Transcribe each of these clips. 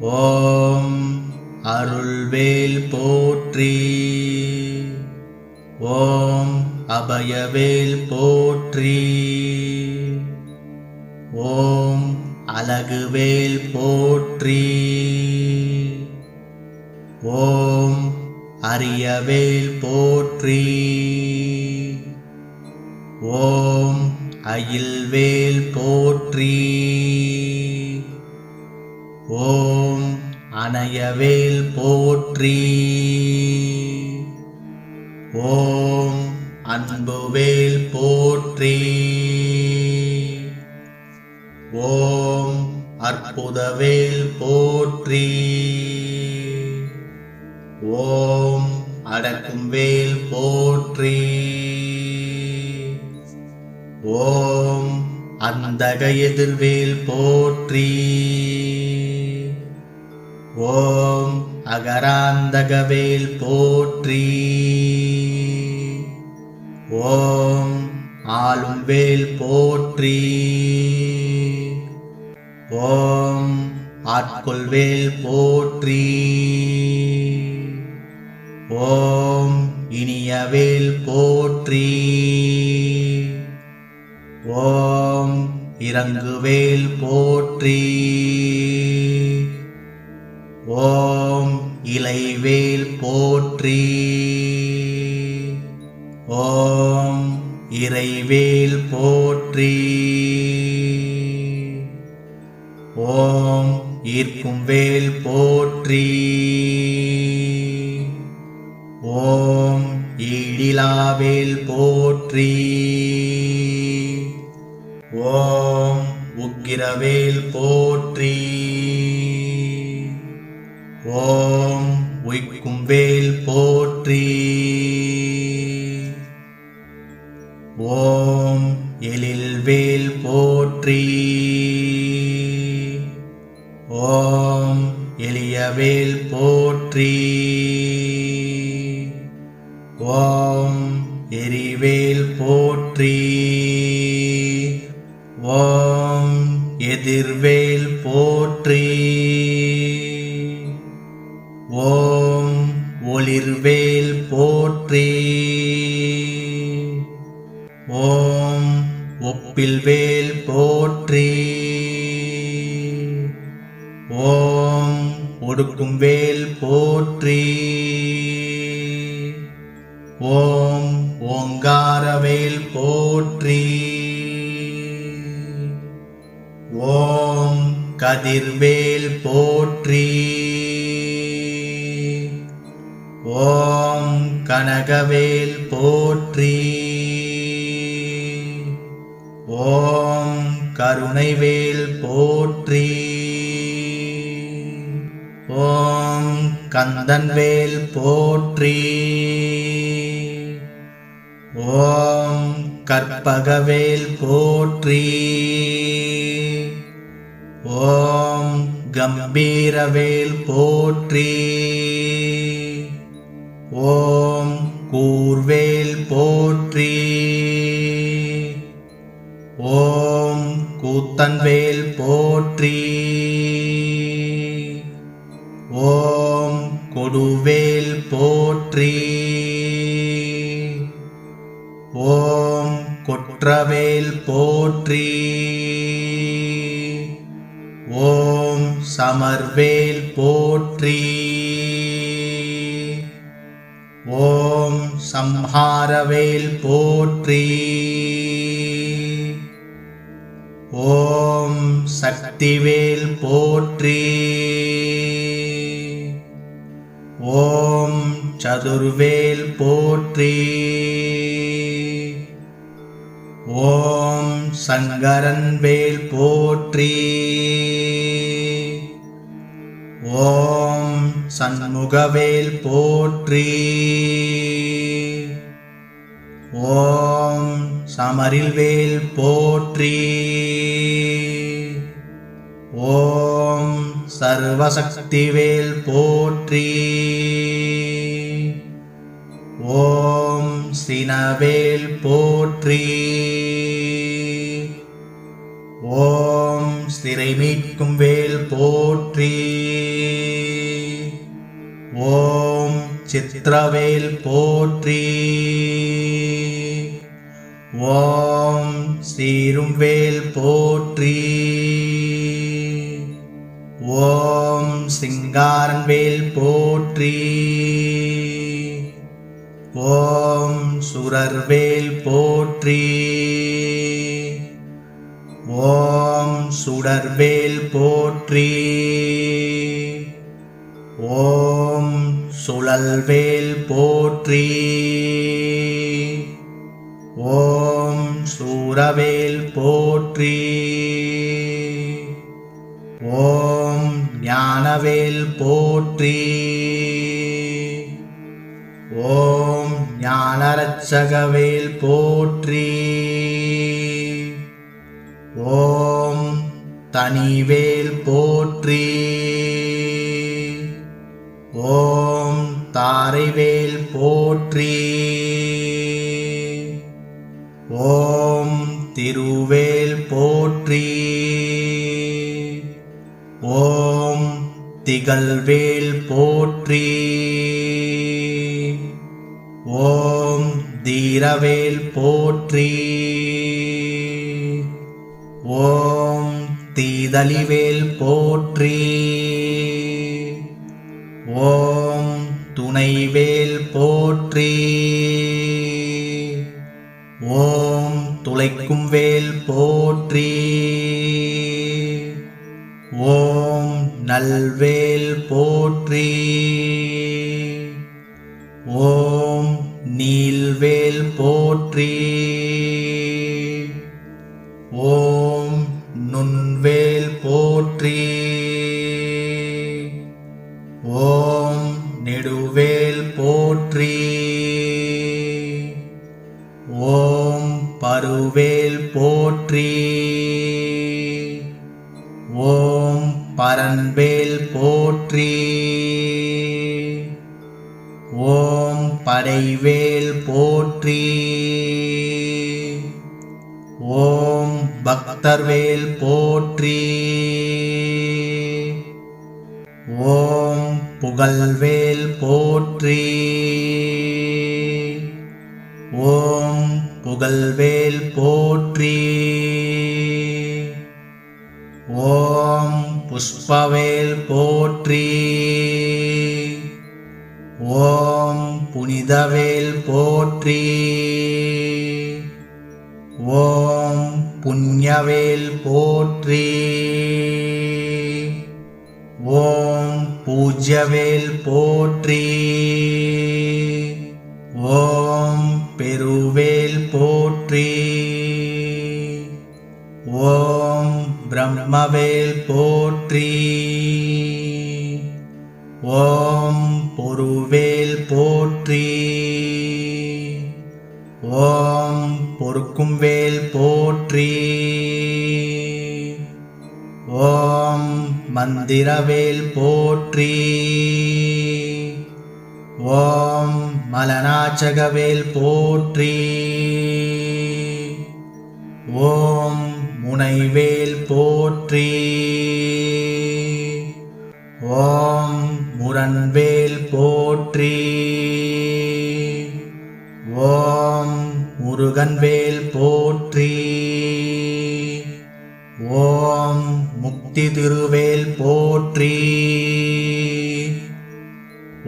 ஓம் அருள்வேல் போற்றி. ஓம் அபயவேல் போற்றி. ஓம் அழகுவேல் போற்றி. ஓம் அரியவேல் போற்றி. ஓம் அயில்வேல் போற்றி. ஓம் அணையவேல் போற்றி. ஓம் அன்புவேல் போற்றி. ஓம் அற்புதவேல் போற்றி. ஓம் அடக்கும் வேல் போற்றி. ஓம் அந்தக எதிர்வேல் போற்றி. ஓம் அகராந்தகவேல் போற்றி. ஓம் ஆளும் வேல் போற்றி. ஓம் ஆட்கொள்வேல் போற்றி. ஓம் இனியவேல் போற்றி. ஓம் இறங்குவேல் போற்றி. ஓம் இலைவேல் போற்றி. ஓம் இறைவேல் போற்றி. ஓம் ஈர்க்கும் வேல் போற்றி. ஓம் ஈடிலாவேல் போற்றி. ஓம் உக்கிரவேல் போற்றி. ஓம் உய்க்கும் வேல் போற்றி. ஓம் எழில் வேல் போற்றி. ஓம் எளியவேல் போற்றி. ஓம் எரிவேல் போற்றி. ஓம் எதிர்வேல் போற்றி. திருவேல் போற்றி. ஓம் ஒப்பில் வேல் போற்றி. ஓம் ஒடுக்கும் வேல் போற்றி. ஓம் ஓங்காரவேல் போற்றி. ஓம் கதிர்வேல் போற்றி. ஓம் கனகவேல் போற்றி. ஓம் கருணைவேல் போற்றி. ஓம் கந்தன்வேல் போற்றி. ஓம் கற்பகவேல் போற்றி. ஓம் கம்பீரவேல் போற்றி. ஓம் கூர்வேல் போற்றி. ஓம் கூத்தன்வேல் போற்றி. ஓம் கொடுவேல் போற்றி. ஓம் கொற்றவேல் போற்றி. ஓம் சமர்வேல் போற்றி. சம்ஹாரவேல் போற்றி. ஓம் சக்திவேல் போற்றி. ஓம் சதுர்வேல் போற்றி. ஓம் சங்கரன்வேல் போற்றி. ஓம் சண்முகவேல் போற்றி. ஓம் சமரில்வேல் போற்றி. ஓம் சர்வசக்திவேல் போற்றி. ஓம் சினவேல் போற்றி. ஓம் சிறை மீட்கும் வேல் போற்றி. சித்திரவேல் போற்றி. ஓம் ஸ்ரீரும்வேல் போற்றி. ஓம் சிங்காரன்வேல் போற்றி. ஓம் சுரர்வேல் போற்றி. ஓம் சுடர்வேல் போற்றி. ஓம் சுழல்வேல் போற்றி. ஓம் சூரவேல் போற்றி. ஓம் ஞானவேல் போற்றி. ஓம் ஞானரட்சகவேல் போற்றி. ஓம் தனிவேல் போற்றி. ஓம் தாரைவேல் போற்றி. ஓம் திருவேல் போற்றி. ஓம் திகழ்வேல் போற்றி. ஓம் தீரவேல் போற்றி. ஓம் தீதலிவேல் போற்றி. ஓம் துணைவேல் போற்றி. ஓம் துளைக்கும் வேல் போற்றி. ஓம் நல்வேல் போற்றி. ஓம் நீல்வேல் போற்றி. பருவேல் போற்றி. ஓம் பரன்வேல் போற்றி. ஓம் படைவேல் போற்றி. ஓம் பக்தர்வேல் போற்றி. ஓம் புகழ்வேல் போற்றி. புகழ்வேல் போற்றி. ஓம் புஷ்பவேல் போற்றி. ஓம் புனிதவேல் போற்றி. ஓம் புண்ணியவேல் போற்றி. ஓம் பூஜ்யவேல் போற்றி. ஓம் பிரம்மவேல் போற்றி. ஓம் பொருவேல் போற்றி. ஓம் பொறுக்கும் வேல் போற்றி. ஓம் மந்திரவேல் போற்றி. ஓம் மலநாச்சகவேல் போற்றி. ஓம் முனைவேல் போற்றி. ஓம் முரண்வேல் போற்றி. ஓம் முருகன்வேல் போற்றி. ஓம் முக்தி திருவேல் போற்றி.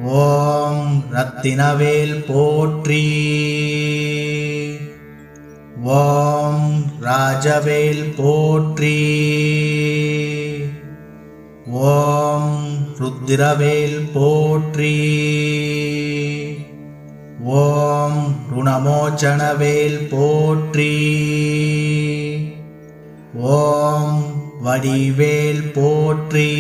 ஓம் ரத்தினவேல் போற்றி. ஓம் ராஜவேல் போற்றி. ஓம் ருத்திரவேல் போற்றி. ஓம் ருணமோச்சனவேல் போற்றி. ஓம் வடிவேல் போற்றி.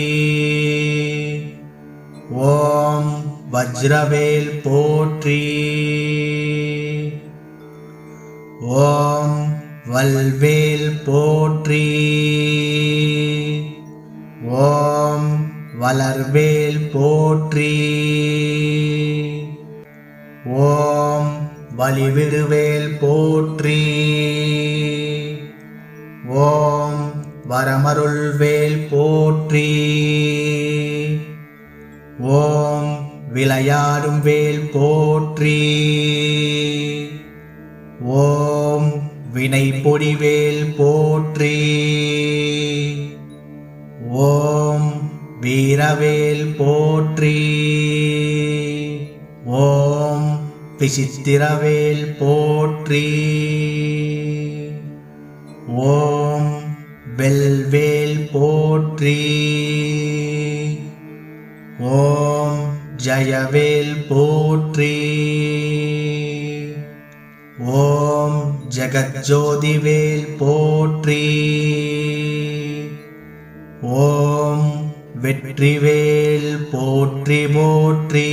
ஓம் வஜ்ரவேல் போற்றி. ஓம் வல்வேல் போற்றி. ஓம் வளர்வேல் போற்றி. ஓம் வலிவிடுவேல் போற்றி. ஓம் வரமருள்வேல் போற்றி. ஓம் விளையாடும் வேல் போற்றி. வினை பொடிவேல் போற்றி. ஓம் வீரவேல் போற்றி. ஓம் விசித்திரவேல் போற்றி. ஓம் வெல்வேல் போற்றி. ஓம் ஜயவேல் போற்றி. ஓம் ஜெகஜோதிவேல் போற்றி. ஓம் வெற்றிவேல் போற்றி போற்றி.